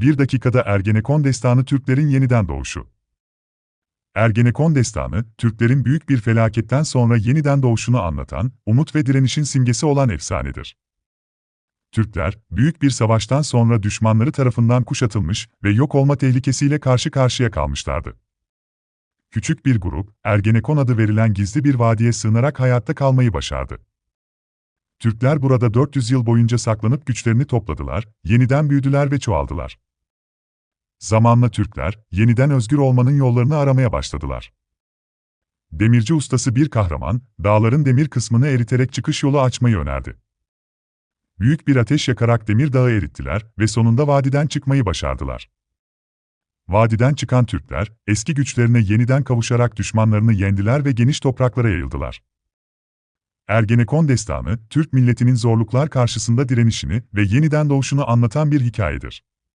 Bir dakikada Ergenekon destanı Türklerin yeniden doğuşu. Ergenekon destanı, Türklerin büyük bir felaketten sonra yeniden doğuşunu anlatan, umut ve direnişin simgesi olan efsanedir. Türkler, büyük bir savaştan sonra düşmanları tarafından kuşatılmış ve yok olma tehlikesiyle karşı karşıya kalmışlardı. Küçük bir grup, Ergenekon adı verilen gizli bir vadiye sığınarak hayatta kalmayı başardı. Türkler burada 400 yıl boyunca saklanıp güçlerini topladılar, yeniden büyüdüler ve çoğaldılar. Zamanla Türkler, yeniden özgür olmanın yollarını aramaya başladılar. Demirci ustası bir kahraman, dağların demir kısmını eriterek çıkış yolu açmayı önerdi. Büyük bir ateş yakarak demir dağı erittiler ve sonunda vadiden çıkmayı başardılar. Vadiden çıkan Türkler, eski güçlerine yeniden kavuşarak düşmanlarını yendiler ve geniş topraklara yayıldılar. Ergenekon destanı, Türk milletinin zorluklar karşısında direnişini ve yeniden doğuşunu anlatan bir hikayedir.